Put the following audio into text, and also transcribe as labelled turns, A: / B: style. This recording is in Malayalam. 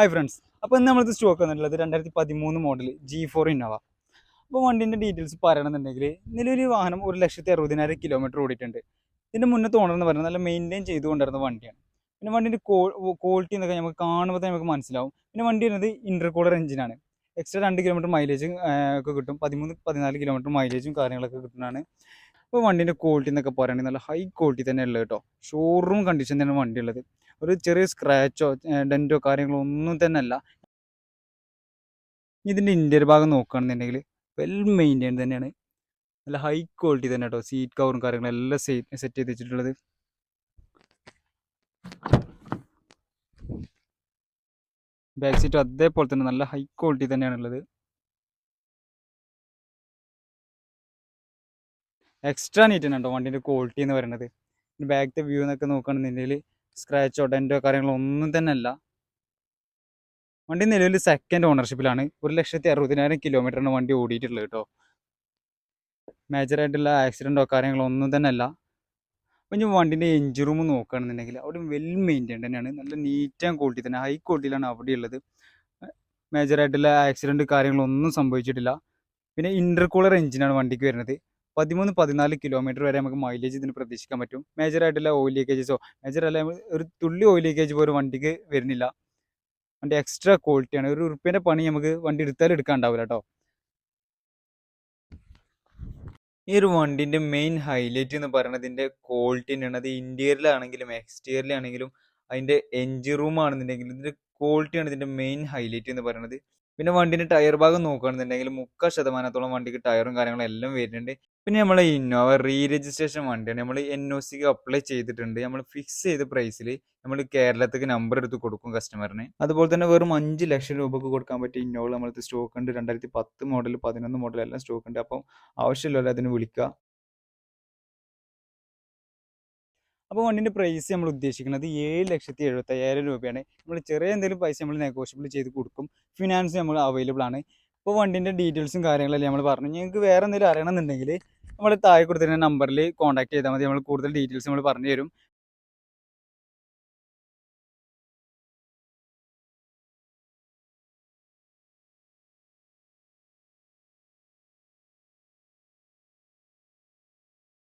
A: ഹായ് ഫ്രണ്ട്സ് അപ്പോൾ ഇന്ന് നമ്മളിത് സ്റ്റോക്ക് വന്നിട്ടുള്ളത് രണ്ടായിരത്തി പതിമൂന്ന് മോഡൽ ജി ഫോർ ഇന്നോവ അപ്പോൾ വണ്ടീന്റെ ഡീറ്റെയിൽസ് പറയണമെന്നുണ്ടെങ്കിൽ നിലവിൽ വാഹനം ഒരു ലക്ഷത്തി അറുപതിനായിരം കിലോമീറ്റർ ഓടിയിട്ടുണ്ട്. ഇതിന്റെ മുന്നേ എന്ന് പറയുന്നത് നല്ല മെയിന്റെയിൻ ചെയ്തുകൊണ്ടിരുന്ന വണ്ടിയാണ്. പിന്നെ വണ്ടീന്റെ ക്വാളിറ്റി എന്നൊക്കെ നമുക്ക് കാണുമ്പോൾ തന്നെ നമുക്ക് മനസ്സിലാവും. പിന്നെ വണ്ടി വരുന്നത് ഇന്റർകൂളർ എഞ്ചിനാണ് എക്സ്ട്രാ രണ്ട് കിലോമീറ്റർ മൈലേജും ഒക്കെ കിട്ടും. പതിമൂന്ന് പതിനാല് കിലോമീറ്റർ മൈലേജും കാര്യങ്ങളൊക്കെ കിട്ടുന്നതാണ്. അപ്പോൾ വണ്ടീന്റെ ക്വാളിറ്റി എന്നൊക്കെ പറയുകയാണെങ്കിൽ നല്ല ഹൈ ക്വാളിറ്റി തന്നെ ഉള്ളത് കേട്ടോ ഷോറൂം കണ്ടീഷൻ തന്നെ വണ്ടി ഉള്ളത് ഒരു ചെറിയ സ്ക്രാച്ചോ ഡെന്റോ കാര്യങ്ങളോ ഒന്നും തന്നെ അല്ല ഇതിന്റെ ഇന്റർ ഭാഗം നോക്കുകയാണെന്നുണ്ടെങ്കിൽ വെൽ മെയിന്റെയിൻ തന്നെയാണ്. നല്ല ഹൈ ക്വാളിറ്റി തന്നെ കേട്ടോ സീറ്റ് കവറും കാര്യങ്ങളും എല്ലാം സെറ്റ് ചെയ്ത് വെച്ചിട്ടുള്ളത്. ബാക്ക് സീറ്റ് അതേപോലെ തന്നെ നല്ല ഹൈ ക്വാളിറ്റി തന്നെയാണുള്ളത്. എക്സ്ട്രാ നീറ്റ് ഉണ്ടോ വണ്ടീന്റെ ക്വാളിറ്റി എന്ന് പറയുന്നത്. ബാക്കത്തെ വ്യൂ എന്നൊക്കെ നോക്കുകയാണെന്നുണ്ടെങ്കിൽ സ്ക്രാച്ചോ ഡെന്റോ കാര്യങ്ങളോ ഒന്നും തന്നെ അല്ല. വണ്ടി നിലവിൽ സെക്കൻഡ് ഓണർഷിപ്പിലാണ് ഒരു ലക്ഷത്തി അറുപതിനായിരം കിലോമീറ്ററാണ് വണ്ടി ഓടിയിട്ടുള്ളത് കേട്ടോ. മേജറായിട്ടുള്ള ആക്സിഡന്റോ കാര്യങ്ങളോ ഒന്നും തന്നെ അല്ല. അപ്പം ഞാൻ വണ്ടീന്റെ എഞ്ചിൻ റൂം നോക്കുകയാണെന്നുണ്ടെങ്കിൽ അവിടെ വെൽ മെയിന്റൈൻ തന്നെയാണ്. നല്ല നീറ്റ് ആൻഡ് ക്വാളിറ്റി തന്നെ. ഹൈ ക്വാളിറ്റിയിലാണ് അവിടെ ഉള്ളത്. മേജറായിട്ടുള്ള ആക്സിഡന്റ് കാര്യങ്ങളൊന്നും സംഭവിച്ചിട്ടില്ല. പിന്നെ ഇന്റർകൂളർ എഞ്ചിനാണ് വണ്ടിക്ക് വരുന്നത്. പതിമൂന്ന് പതിനാല് കിലോമീറ്റർ വരെ നമുക്ക് മൈലേജ് ഇതിന് പ്രതീക്ഷിക്കാൻ പറ്റും. മേജർ ആയിട്ടുള്ള ഓയിൽ ലീക്കേജസോ മേജർ അല്ല ഒരു തുള്ളി ഓയിൽ ലീക്കേജ് പോലും വണ്ടിക്ക് വരുന്നില്ല. വണ്ടി എക്സ്ട്രാ ക്വാളിറ്റിയാണ് ഒരു ഉറുപ്പ്യന്റെ പണി നമുക്ക് വണ്ടി എടുത്താലും എടുക്കാണ്ടാവില്ല കേട്ടോ ഈ ഒരു വണ്ടിന്റെ മെയിൻ ഹൈലൈറ്റ് എന്ന് പറയുന്നത് ഇതിന്റെ ക്വാളിറ്റി തന്നെയാണ് അത് ഇന്റീരിയറിലാണെങ്കിലും എക്സ്റ്റീരിയറിലാണെങ്കിലും അതിന്റെ എൻജിൻ റൂം ആണെന്നുണ്ടെങ്കിലും ഇതിന്റെ ക്വാളിറ്റിയാണ് ഇതിന്റെ മെയിൻ ഹൈലൈറ്റ് എന്ന് പറയുന്നത്. പിന്നെ വണ്ടിന്റെ ടയർ ഭാഗം നോക്കുകയാണെന്നുണ്ടെങ്കിൽ മുക്കാൽ ശതമാനത്തോളം വണ്ടിക്ക് ടയറും കാര്യങ്ങളും എല്ലാം വരുന്നുണ്ട്. പിന്നെ നമ്മളെ ഇന്നോവ റീ രജിസ്ട്രേഷൻ വണ്ടിയാണ് നമ്മൾ എൻ ഒ സിക്ക് അപ്ലൈ ചെയ്തിട്ടുണ്ട്. നമ്മൾ ഫിക്സ് ചെയ്ത പ്രൈസിൽ നമ്മൾ കേരളത്തേക്ക് നമ്പർ എടുത്ത് കൊടുക്കും കസ്റ്റമറിന് അതുപോലെ തന്നെ വെറും അഞ്ച് ലക്ഷം രൂപക്ക് കൊടുക്കാൻ പറ്റിയ ഇന്നോവ നമ്മളത് സ്റ്റോക്ക് ഉണ്ട്. രണ്ടായിരത്തി പത്ത് മോഡൽ പതിനൊന്ന് മോഡൽ എല്ലാം സ്റ്റോക്ക് ഉണ്ട്. അപ്പം ആവശ്യമില്ലല്ലോ അതിന് വിളിക്കുക. അപ്പോൾ വണ്ടിന്റെ പ്രൈസ് നമ്മൾ ഉദ്ദേശിക്കുന്നത് ഏഴ് ലക്ഷത്തി എഴുപത്തയ്യായിരം രൂപയാണ്. നമ്മൾ ചെറിയ എന്തെങ്കിലും പൈസ നമ്മൾ നെഗോഷ്യബിൾ ചെയ്ത് കൊടുക്കും. ഫിനാൻസ് നമ്മൾ അവൈലബിൾ ആണ്. ഇപ്പോൾ വണ്ടിന്റെ ഡീറ്റെയിൽസും കാര്യങ്ങളെല്ലാം നമ്മൾ പറഞ്ഞു. നിങ്ങൾക്ക് വേറെ എന്തെങ്കിലും അറിയണമെന്നുണ്ടെങ്കിൽ നമ്മൾ താഴെ കൊടുത്തിരുന്ന നമ്പറിൽ കോൺടാക്ട് ചെയ്താൽ മതി. നമ്മൾ കൂടുതൽ ഡീറ്റെയിൽസ് നമ്മൾ പറഞ്ഞു തരും.